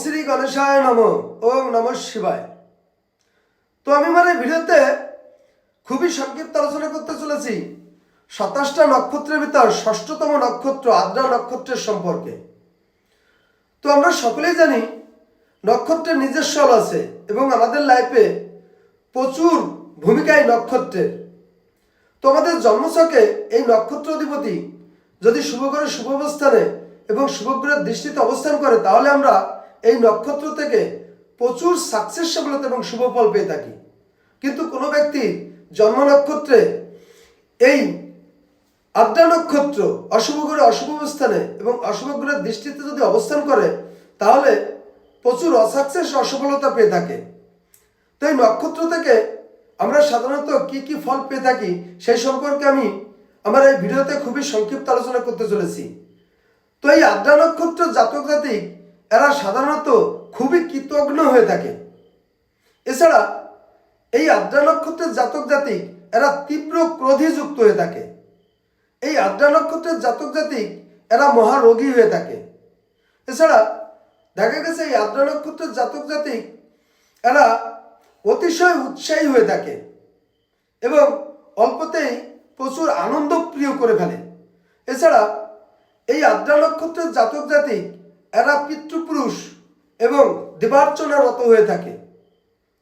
শ্রী গণেশায় নম ওম নম শিবায়। তো আমি মানে ভিডিওতে খুবই সংক্ষিপ্ত আলোচনা করতে চলেছি। সাতাশটা নক্ষত্রের ভিতর ষষ্ঠতম নক্ষত্র আদ্রা নক্ষত্রের সম্পর্কে। তো আমরা সকলেই জানি নক্ষত্রের নিজস্ব আলো আছে এবং আমাদের লাইফে প্রচুর ভূমিকায় নক্ষত্রের। তো আমাদের জন্মছকে এই নক্ষত্র অধিপতি যদি শুভগ্রহের শুভ অবস্থানে এবং শুভগ্রহের দৃষ্টিতে অবস্থান করে, তাহলে আমরা এই নক্ষত্র থেকে প্রচুর সাকসেস সফলতা এবং শুভ ফল পেয়ে থাকি। কিন্তু কোনো ব্যক্তি জন্ম নক্ষত্রে এই আদ্রা নক্ষত্র অশুভ গ্রহে অশুভ অবস্থানে এবং অশুভ গ্রহের দৃষ্টিতে যদি অবস্থান করে, তাহলে প্রচুর অসাকসেস অসফলতা পেয়ে থাকে। তো এই নক্ষত্র থেকে আমরা সাধারণত কি কি ফল পেয়ে থাকি, সেই সম্পর্কে আমি আমার এই ভিডিওতে খুবই সংক্ষিপ্ত আলোচনা করতে চলেছি। তো এই আদ্রা নক্ষত্র জাতক জাতিক এরা সাধারণত খুবই কৃতজ্ঞ হয়ে থাকে। এছাড়া এই আদ্রা নক্ষত্রের জাতক জাতিক এরা তীব্র ক্রোধে যুক্ত হয়ে থাকে। এই আদ্রা নক্ষত্রের জাতক জাতিক এরা মহারোগী হয়ে থাকে। এছাড়া দেখা গেছে এই আদ্রা নক্ষত্রের জাতক জাতিক এরা অতিশয় উৎসাহী হয়ে থাকে এবং অল্পতেই প্রচুর আনন্দ প্রিয় করে ফেলে। এছাড়া এই আদ্রা নক্ষত্রের জাতক জাতিক এরা পিতৃপুরুষ এবং দেবার্চনার রত হয়ে থাকে।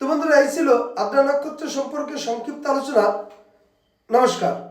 তো বন্ধুরা, এই ছিল আদ্রা নক্ষত্র সম্পর্কে সংক্ষিপ্ত আলোচনা। নমস্কার।